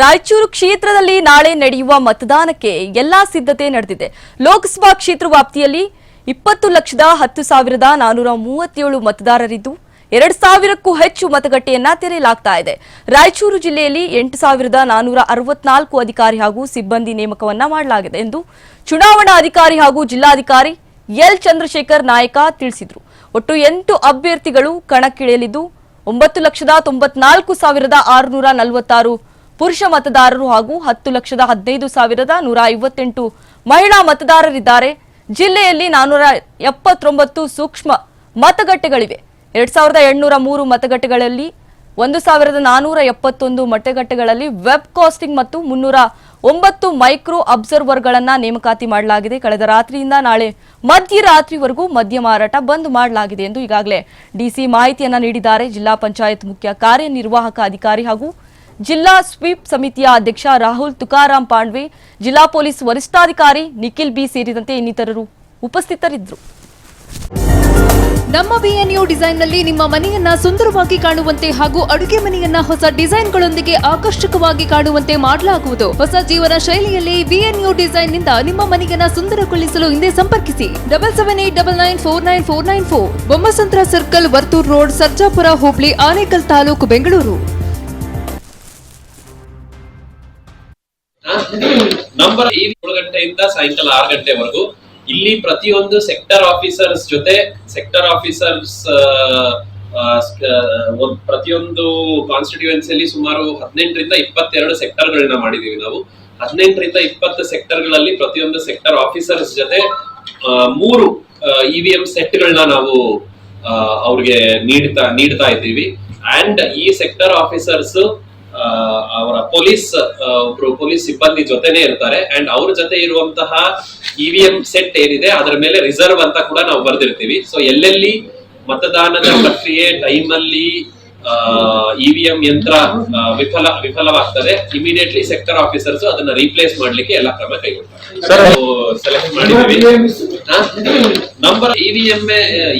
ರಾಯಚೂರು ಕ್ಷೇತ್ರದಲ್ಲಿ ನಾಳೆ ನಡೆಯುವ ಮತದಾನಕ್ಕೆ ಎಲ್ಲಾ ಸಿದ್ಧತೆ ನಡೆದಿದೆ. ಲೋಕಸಭಾ ಕ್ಷೇತ್ರ ವ್ಯಾಪ್ತಿಯಲ್ಲಿ ಇಪ್ಪತ್ತು ಲಕ್ಷದ ಹತ್ತು ಸಾವಿರದ ನಾನೂರ ಮೂವತ್ತೇಳು ಮತದಾರರಿದ್ದು, ಎರಡು ಸಾವಿರಕ್ಕೂ ಹೆಚ್ಚು ಮತಗಟ್ಟೆಯನ್ನ ತೆರೆಯಲಾಗ್ತಾ ಇದೆ. ರಾಯಚೂರು ಜಿಲ್ಲೆಯಲ್ಲಿ ಎಂಟು ಸಾವಿರದ ನಾನೂರ ಅರವತ್ನಾಲ್ಕು ಅಧಿಕಾರಿ ಹಾಗೂ ಸಿಬ್ಬಂದಿ ನೇಮಕವನ್ನ ಮಾಡಲಾಗಿದೆ ಎಂದು ಚುನಾವಣಾ ಅಧಿಕಾರಿ ಹಾಗೂ ಜಿಲ್ಲಾಧಿಕಾರಿ ಎಲ್. ಚಂದ್ರಶೇಖರ್ ನಾಯಕ ತಿಳಿಸಿದರು. ಒಟ್ಟು ಎಂಟು ಅಭ್ಯರ್ಥಿಗಳು ಕಣಕ್ಕಿಳಿಯಲಿದ್ದು, ಒಂಬತ್ತು ಲಕ್ಷದ ತೊಂಬತ್ನಾಲ್ಕು ಸಾವಿರದ ಆರುನೂರ ನಲವತ್ತಾರು ಪುರುಷ ಮತದಾರರು ಹಾಗೂ ಹತ್ತು ಲಕ್ಷದ ಹದಿನೈದು ಸಾವಿರದ ನೂರ ಐವತ್ತೆಂಟು ಮಹಿಳಾ ಮತದಾರರಿದ್ದಾರೆ. ಜಿಲ್ಲೆಯಲ್ಲಿ ನಾನೂರ ಎಪ್ಪತ್ತೊಂಬತ್ತು ಸೂಕ್ಷ್ಮ ಮತಗಟ್ಟೆಗಳಿವೆ. ಎರಡ್ ಸಾವಿರದ ಎಂಟುನೂರ ಮೂರು ಮತಗಟ್ಟೆಗಳಲ್ಲಿ ಒಂದು ಸಾವಿರದ ನಾನೂರ ಎಪ್ಪತ್ತೊಂದು ಮತಗಟ್ಟೆಗಳಲ್ಲಿ ವೆಬ್ ಕಾಸ್ಟಿಂಗ್ ಮತ್ತು ಮುನ್ನೂರ ಒಂಬತ್ತು ಮೈಕ್ರೋ ಅಬ್ಸರ್ವರ್ಗಳನ್ನು ನೇಮಕಾತಿ ಮಾಡಲಾಗಿದೆ. ಕಳೆದ ರಾತ್ರಿಯಿಂದ ನಾಳೆ ಮಧ್ಯರಾತ್ರಿವರೆಗೂ ಮದ್ಯ ಮಾರಾಟ ಬಂದ್ ಮಾಡಲಾಗಿದೆ ಎಂದು ಈಗಾಗಲೇ ಡಿಸಿ ಮಾಹಿತಿಯನ್ನು ನೀಡಿದ್ದಾರೆ. ಜಿಲ್ಲಾ ಪಂಚಾಯತ್ ಮುಖ್ಯ ಕಾರ್ಯನಿರ್ವಾಹಕ ಅಧಿಕಾರಿ ಹಾಗೂ ಜಿಲ್ಲಾ ಸ್ವೀಪ್ ಸಮಿತಿಯ ಅಧ್ಯಕ್ಷ ರಾಹುಲ್ ತುಕಾರಾಂ ಪಾಂಡ್ವೆ, ಜಿಲ್ಲಾ ಪೊಲೀಸ್ ವರಿಷ್ಠಾಧಿಕಾರಿ ನಿಖಿಲ್ ಬಿ ಸೇರಿದಂತೆ ಇನ್ನಿತರರು ಉಪಸ್ಥಿತರಿದ್ದರು. ನಮ್ಮ ಬಿಎನ್ಯು ಡಿಸೈನ್ನಲ್ಲಿ ನಿಮ್ಮ ಮನೆಯನ್ನ ಸುಂದರವಾಗಿ ಕಾಣುವಂತೆ ಹಾಗೂ ಅಡುಗೆ ಮನೆಯನ್ನ ಹೊಸ ಡಿಸೈನ್ಗಳೊಂದಿಗೆ ಆಕರ್ಷಕವಾಗಿ ಕಾಣುವಂತೆ ಮಾಡಲಾಗುವುದು. ಹೊಸ ಜೀವನ ಶೈಲಿಯಲ್ಲಿ ಬಿಎನ್ಯು ಡಿಸೈನ್ನಿಂದ ನಿಮ್ಮ ಮನೆಯನ್ನ ಸುಂದರಗೊಳಿಸಲು ಹಿಂದೆ ಸಂಪರ್ಕಿಸಿ. Double seven eight double nine four nine four nine four Bommasandra circle Varthur road, Sarjapura, Hubli, Anekal taluk, Bengaluru. Number ಈ ಏಳು ಗಂಟೆಯಿಂದ ಸಾಯಂಕಾಲ ಆರು ಗಂಟೆವರೆಗೂ ಇಲ್ಲಿ ಪ್ರತಿಯೊಂದು ಸೆಕ್ಟರ್ ಆಫೀಸರ್ಸ್ ಜೊತೆ ಸೆಕ್ಟರ್ ಆಫೀಸರ್ಸ್ ಪ್ರತಿಯೊಂದು ಕಾನ್ಸ್ಟಿಟ್ಯೂಯೆನ್ಸಿಯಲ್ಲಿ ಸುಮಾರು ಹದಿನೆಂಟರಿಂದ ಇಪ್ಪತ್ತೆರಡು ಸೆಕ್ಟರ್ ಗಳನ್ನ ಮಾಡಿದೀವಿ ನಾವು. ಹದಿನೆಂಟರಿಂದ ಇಪ್ಪತ್ತು ಸೆಕ್ಟರ್ಗಳಲ್ಲಿ ಪ್ರತಿಯೊಂದು ಸೆಕ್ಟರ್ ಆಫೀಸರ್ಸ್ ಜೊತೆ ಮೂರು ಇ ವಿ ಎಂ ಸೆಟ್ ಗಳನ್ನ ನಾವು ಅವ್ರಿಗೆ ನೀಡ್ತಾ ನೀಡ್ತಾ ಇದ್ದೀವಿ. ಅಂಡ್ ಈ ಸೆಕ್ಟರ್ ಆಫೀಸರ್ಸ್ ಅವರ ಪೊಲೀಸ್ ಒಬ್ರು ಪೊಲೀಸ್ ಸಿಬ್ಬಂದಿ ಜೊತೆನೆ ಇರ್ತಾರೆ. ಅಂಡ್ ಅವ್ರ ಜೊತೆ ಇರುವಂತಹ ಇವಿಎಂ ಎಂ ಸೆಟ್ ಏನಿದೆ, ಅದರ ಮೇಲೆ ರಿಸರ್ವ್ ಅಂತ ಕೂಡ ನಾವು ಬರ್ದಿರ್ತೀವಿ. ಸೊ ಎಲ್ಲೆಲ್ಲಿ ಮತದಾನದ ಪ್ರಕ್ರಿಯೆ ಟೈಮ್ ಅಲ್ಲಿ ಇ ಯಂತ್ರ ವಿಫಲ ವಿಫಲವಾಗ್ತದೆ. ಇಮಿಡಿಯೇಟ್ಲಿ ಸೆಕ್ಟರ್ ಆಫೀಸರ್ಸ್ ಅದನ್ನ ರೀಪ್ಲೇಸ್ ಮಾಡ್ಲಿಕ್ಕೆ ಎಲ್ಲ ಕ್ರಮ ಕೈಗೊಳ್ತಾರೆ. ಸೆಲೆಕ್ಟ್ ಮಾಡಿದೀವಿ ನಂಬರ್ ಇವಿಎಂ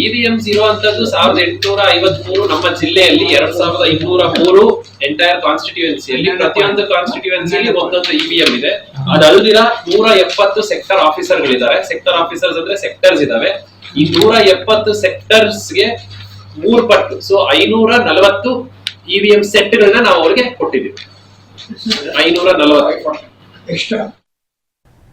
ಇವಿಎಂಸ್ ಇರುವಂತದ್ದು ಸಾವಿರದ ಎಂಟುನೂರ ಐವತ್ ಮೂರು ನಮ್ಮ ಜಿಲ್ಲೆಯಲ್ಲಿ ಎರಡ್ ಸಾವಿರದ ಇನ್ನೂರ ಮೂರು ಎಂಟೈರ್ ಕಾನ್ಸ್ಟಿಟ್ಯೂಯೆನ್ಸಿಯಲ್ಲಿ ಪ್ರತಿಯೊಂದು ಕಾನ್ಸ್ಟಿಟ್ಯೂನ್ಸಿಯಲ್ಲಿ ಒಂದೊಂದು ಇವಿಎಂ ಇದೆ. ಅದಲ್ದಿರ ನೂರ ಎಪ್ಪತ್ತು ಸೆಕ್ಟರ್ ಆಫೀಸರ್ ಗಳಿದ್ದಾರೆ. ಸೆಕ್ಟರ್ ಆಫೀಸರ್ಸ್ ಅಂದ್ರೆ ಸೆಕ್ಟರ್ಸ್ ಇದಾವೆ. ಈ ನೂರ ಎಪ್ಪತ್ತು ಸೆಕ್ಟರ್ಸ್ಗೆ ಮೂರ್ ಪಟ್ಟು. ಸೊ ಐನೂರ ನಲವತ್ತು ಇವಿಎಂ ಸೆಟ್ ಗಳನ್ನ ನಾವು ಅವ್ರಿಗೆ ಕೊಟ್ಟಿದ್ದೀವಿ. ಐನೂರ ನಲವತ್ತು.